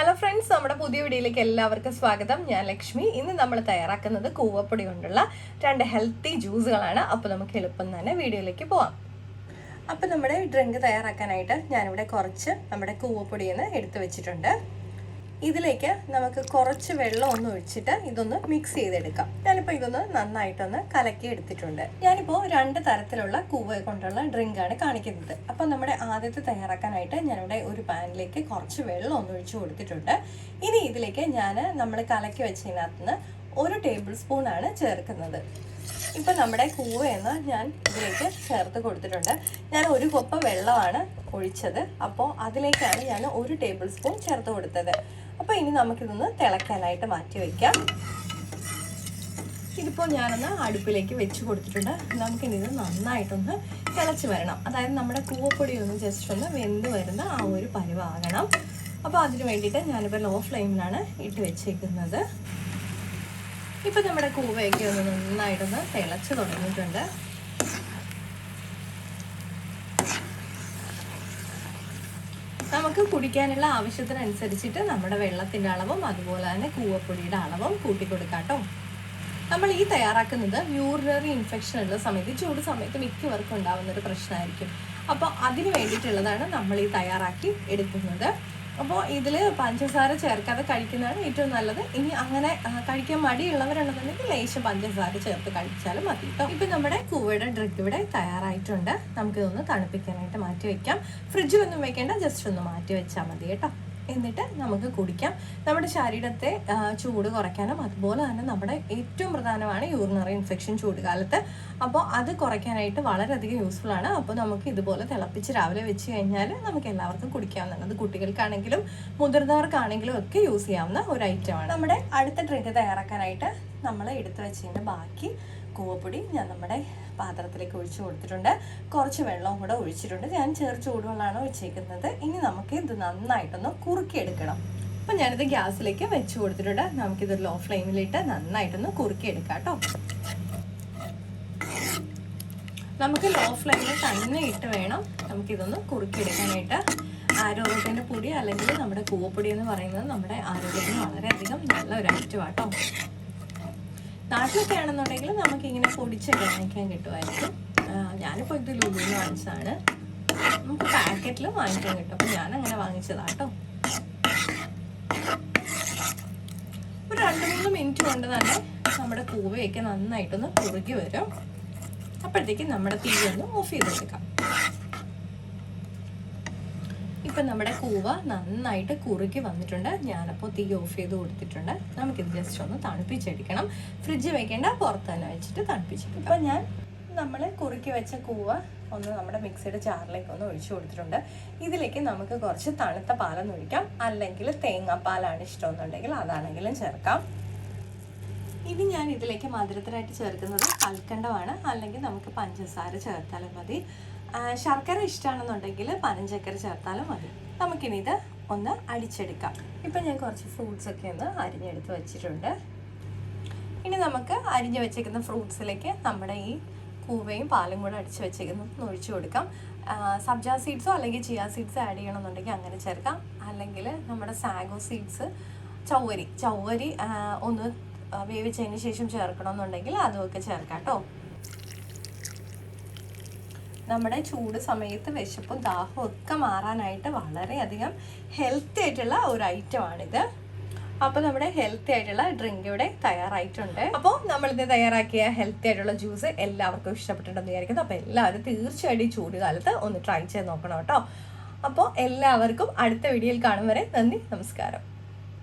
Hello friends നമ്മുടെ പുതിയ വീഡിയോയിലേക്ക് എല്ലാവർക്കും സ്വാഗതം. ഞാൻ ലക്ഷ്മി. ഇന്ന് നമ്മൾ തയ്യാറാക്കുന്നത് കൂവപ്പൊടി കൊണ്ടുള്ള രണ്ട് ഹെൽത്തി ജ്യൂസുകളാണ് അപ്പോൾ നമുക്ക് എളുപ്പം തന്നെ വീഡിയോയിലേക്ക് പോവാം. അപ്പോൾ നമ്മുടെ ഡ്രിങ്ക് തയ്യാറാക്കാനായിട്ട് ഞാനിവിടെ കുറച്ച് നമ്മുടെ കൂവപ്പൊടിയിൽ നിന്ന് എടുത്തു വെച്ചിട്ടുണ്ട്. ഇതിലേക്ക് നമുക്ക് കുറച്ച് വെള്ളം ഒന്ന് ഒഴിച്ചിട്ട് ഇതൊന്ന് മിക്സ് ചെയ്തെടുക്കാം. ഞാനിപ്പോൾ ഇതൊന്ന് നന്നായിട്ടൊന്ന് കലക്കി എടുത്തിട്ടുണ്ട് ഞാനിപ്പോൾ രണ്ട് തരത്തിലുള്ള കൂവ കൊണ്ടുള്ള ഡ്രിങ്ക് ആണ് കാണിക്കുന്നത്. അപ്പോൾ നമ്മുടെ ആദ്യത്തെ തയ്യാറാക്കാനായിട്ട് ഞാനിവിടെ ഒരു പാനിലേക്ക് കുറച്ച് വെള്ളം ഒന്ന് ഒഴിച്ചു കൊടുത്തിട്ടുണ്ട്. ഇനി ഇതിലേക്ക് ഞാൻ നമ്മൾ കലക്കി വെച്ചതിനകത്ത് നിന്ന് ഒരു ടേബിൾ സ്പൂണാണ് ചേർക്കുന്നത്. ഇപ്പം നമ്മുടെ കൂവയെന്ന് ഞാൻ ഇതിലേക്ക് ചേർത്ത് കൊടുത്തിട്ടുണ്ട്. ഞാൻ ഒരു കൊപ്പ വെള്ളമാണ് ഒഴിച്ചത്. അപ്പോൾ അതിലേക്കാണ് ഞാൻ ഒരു ടേബിൾ സ്പൂൺ ചേർത്ത് കൊടുത്തത്. അപ്പോൾ ഇനി നമുക്കിതൊന്ന് തിളയ്ക്കാനായിട്ട് മാറ്റി വയ്ക്കാം ഇതിപ്പോൾ ഞാനൊന്ന് അടുപ്പിലേക്ക് വെച്ച് കൊടുത്തിട്ടുണ്ട്. നമുക്കിനി ഇത് നന്നായിട്ടൊന്ന് തിളച്ച് വരണം. അതായത് നമ്മുടെ കൂവപ്പൊടി ഒന്ന് ജസ്റ്റ് ഒന്ന് വെന്ത് വരുന്ന ആ ഒരു പരുവാകണം. അപ്പോൾ അതിന് വേണ്ടിയിട്ട് ഞാനിപ്പോൾ ലോ ഫ്ലെയിമിലാണ് ഇട്ട് വെച്ചേക്കുന്നത്. ഇപ്പം നമ്മുടെ കൂവയൊക്കെ ഒന്ന് നന്നായിട്ടൊന്ന് തിളച്ച് തുടങ്ങിയിട്ടുണ്ട്. നമുക്ക് കുടിക്കാനുള്ള ആവശ്യത്തിനനുസരിച്ചിട്ട് നമ്മുടെ വെള്ളത്തിന്റെ അളവും അതുപോലെ തന്നെ കൂവപ്പൊടിയുടെ അളവും കൂട്ടി കൊടുക്കാട്ടോ നമ്മൾ ഈ തയ്യാറാക്കുന്നത് യൂറിനറി ഇൻഫെക്ഷൻ ഉള്ള സമയത്ത് ചൂട് സമയത്ത് മിക്കവർക്കും ഉണ്ടാകുന്ന ഒരു പ്രശ്നമായിരിക്കും. അപ്പോൾ അതിന് വേണ്ടിയിട്ടുള്ളതാണ് നമ്മൾ ഈ തയ്യാറാക്കി എടുക്കുന്നത്. അപ്പോൾ ഇതിൽ പഞ്ചസാര ചേർക്കാതെ കഴിക്കുന്നതാണ് ഏറ്റവും നല്ലത്. ഇനി അങ്ങനെ കഴിക്കാൻ മടിയുള്ളവരുണ്ടെന്നുണ്ടെങ്കിൽ ലേശം പഞ്ചസാര ചേർത്ത് കഴിച്ചാലും മതി കേട്ടോ ഇപ്പം നമ്മുടെ കൂവയുടെ ഡ്രിങ്ക് ഇവിടെ തയ്യാറായിട്ടുണ്ട്. നമുക്കിതൊന്ന് തണുപ്പിക്കാനായിട്ട് മാറ്റി വയ്ക്കാം ഫ്രിഡ്ജിലൊന്നും വെക്കേണ്ട ജസ്റ്റ് ഒന്ന് മാറ്റി വെച്ചാൽ മതി കേട്ടോ. എന്നിട്ട് നമുക്ക് കുടിക്കാം. നമ്മുടെ ശരീരത്തെ ചൂട് കുറയ്ക്കാനും അതുപോലെ തന്നെ നമ്മുടെ ഏറ്റവും പ്രധാനമാണ് യൂറിനറി ഇൻഫെക്ഷൻ ചൂടുകാലത്ത്. അപ്പോൾ അത് കുറയ്ക്കാനായിട്ട് വളരെയധികം യൂസ്ഫുൾ ആണ്. അപ്പോൾ നമുക്ക് ഇതുപോലെ തിളപ്പിച്ച് രാവിലെ വെച്ച് കഴിഞ്ഞാൽ നമുക്ക് എല്ലാവർക്കും കുടിക്കാവുന്നതാണ്. അത് കുട്ടികൾക്കാണെങ്കിലും മുതിർന്നവർക്കാണെങ്കിലും ഒക്കെ യൂസ് ചെയ്യാവുന്ന ഒരു ഐറ്റമാണ് നമ്മുടെ അടുത്ത ഡ്രിങ്ക് തയ്യാറാക്കാനായിട്ട് നമ്മൾ എടുത്തു വെച്ചതിന്റെ ബാക്കി കൂവപ്പൊടി ഞാൻ നമ്മുടെ പാത്രത്തിലേക്ക് ഒഴിച്ച് കൊടുത്തിട്ടുണ്ട്. കുറച്ച് വെള്ളവും കൂടെ ഒഴിച്ചിട്ടുണ്ട്. ഞാൻ ചെറു ചൂടുവെള്ളമാണ് ഒഴിച്ചേക്കുന്നത്. ഇനി നമുക്ക് ഇത് നന്നായിട്ടൊന്ന് കുറുക്കിയെടുക്കണം. അപ്പം ഞാനിത് ഗ്യാസിലേക്ക് വെച്ച് കൊടുത്തിട്ടുണ്ട്. നമുക്കിത് ലോ ഫ്ലെയിമിലിട്ട് നന്നായിട്ടൊന്ന് കുറുക്കിയെടുക്കാം കേട്ടോ. നമുക്ക് ലോ ഫ്ലെയിമിൽ തന്നെ ഇട്ട് വേണം നമുക്കിതൊന്ന് കുറുക്കിയെടുക്കാനായിട്ട്. ആരോഗ്യത്തിന്റെ പൊടി അല്ലെങ്കിൽ നമ്മുടെ കൂവപ്പൊടി എന്ന് പറയുന്നത് നമ്മുടെ ആരോഗ്യത്തിന് വളരെയധികം നല്ല ഒരു ഐറ്റം ആട്ടോ നാട്ടിലൊക്കെ ആണെന്നുണ്ടെങ്കിൽ നമുക്ക് ഇങ്ങനെ പൊടിച്ചൊക്കെ വാങ്ങിക്കാൻ കിട്ടുമായിരിക്കും ഞാനിപ്പോൾ ഇത് ലുലുവിന് വാങ്ങിച്ചതാണ്. നമുക്ക് പാക്കറ്റിൽ വാങ്ങിക്കാൻ കിട്ടും. അപ്പം അങ്ങനെ വാങ്ങിച്ചതാട്ടോ. ഒരു രണ്ട് മൂന്ന് മിനിറ്റ് കൊണ്ട് തന്നെ നമ്മുടെ കൂവയൊക്കെ നന്നായിട്ടൊന്ന് കുറുകി വരും. അപ്പോഴത്തേക്കും നമ്മുടെ തീ ഒന്ന് ഓഫ് ചെയ്തെടുക്കാം. ഇപ്പം നമ്മുടെ കൂവ നന്നായിട്ട് കുറുക്കി വന്നിട്ടുണ്ട്. ഞാനപ്പോൾ തീ ഓഫ് ചെയ്ത് കൊടുത്തിട്ടുണ്ട്. നമുക്കിത് ജസ്റ്റ് ഒന്ന് തണുപ്പിച്ചെടുക്കണം. ഫ്രിഡ്ജ് വെക്കേണ്ട പുറത്ത് തന്നെ വെച്ചിട്ട് തണുപ്പിച്ചെടുക്കാം അപ്പം ഞാൻ നമ്മൾ കുറുക്കി വെച്ച കൂവ ഒന്ന് നമ്മുടെ മിക്സിയുടെ ചാറിലേക്ക് ഒന്ന് ഒഴിച്ചു കൊടുത്തിട്ടുണ്ട്. ഇതിലേക്ക് നമുക്ക് കുറച്ച് തണുത്ത പാലൊന്ന് ഒഴിക്കാം. അല്ലെങ്കിൽ തേങ്ങാപ്പാലാണ് ഇഷ്ടമെന്നുണ്ടെങ്കിൽ അതാണെങ്കിലും ചേർക്കാം. ഇനി ഞാൻ ഇതിലേക്ക് മധുരത്തിനായിട്ട് ചേർക്കുന്നത് കൽക്കണ്ടമാണ് അല്ലെങ്കിൽ നമുക്ക് പഞ്ചസാര ചേർത്താലും മതി. ശർക്കര ഇഷ്ടമാണെന്നുണ്ടെങ്കിൽ പനഞ്ചക്കര ചേർത്താലും മതി. നമുക്കിനി ഇത് ഒന്ന് അടിച്ചെടുക്കാം. ഇപ്പം ഞാൻ കുറച്ച് ഫ്രൂട്ട്സ് ഒക്കെ ഒന്ന് അരിഞ്ഞെടുത്ത് വെച്ചിട്ടുണ്ട്. ഇനി നമുക്ക് അരിഞ്ഞു വെച്ചേക്കുന്ന ഫ്രൂട്ട്സിലേക്ക് നമ്മുടെ ഈ കൂവയും പാലും കൂടെ അടിച്ച് വെച്ചേക്കുന്ന ഒഴിച്ചു കൊടുക്കാം. സബ്ജ സീഡ്സോ അല്ലെങ്കിൽ ചിയാ സീഡ്സ് ആഡ് ചെയ്യണമെന്നുണ്ടെങ്കിൽ അങ്ങനെ ചേർക്കാം. അല്ലെങ്കിൽ നമ്മുടെ സാഗോ സീഡ്സ് ചൗവരി ചൗവരി ഒന്ന് വേവിച്ചതിന് ശേഷം ചേർക്കണമെന്നുണ്ടെങ്കിൽ അതുമൊക്കെ ചേർക്കാം കേട്ടോ. നമ്മുടെ ചൂട് സമയത്ത് വിശപ്പും ദാഹവും ഒക്കെ മാറാനായിട്ട് വളരെയധികം ഹെൽത്തി ആയിട്ടുള്ള ഒരു ഐറ്റം ഐറ്റമാണിത് അപ്പോൾ നമ്മുടെ ഹെൽത്തി ആയിട്ടുള്ള ഡ്രിങ്ക് ഇവിടെ തയ്യാറായിട്ടുണ്ട്. അപ്പോൾ നമ്മളിത് തയ്യാറാക്കിയ ഹെൽത്തി ആയിട്ടുള്ള ജ്യൂസ് എല്ലാവർക്കും ഇഷ്ടപ്പെട്ടിട്ടുണ്ടെന്ന് വിചാരിക്കുന്നു. അപ്പോൾ എല്ലാവരും തീർച്ചയായിട്ടും ചൂട് കാലത്ത് ഒന്ന് ട്രൈ ചെയ്ത് നോക്കണം കേട്ടോ. അപ്പോൾ എല്ലാവർക്കും അടുത്ത വീഡിയോയിൽ കാണും വരെ നന്ദി നമസ്കാരം.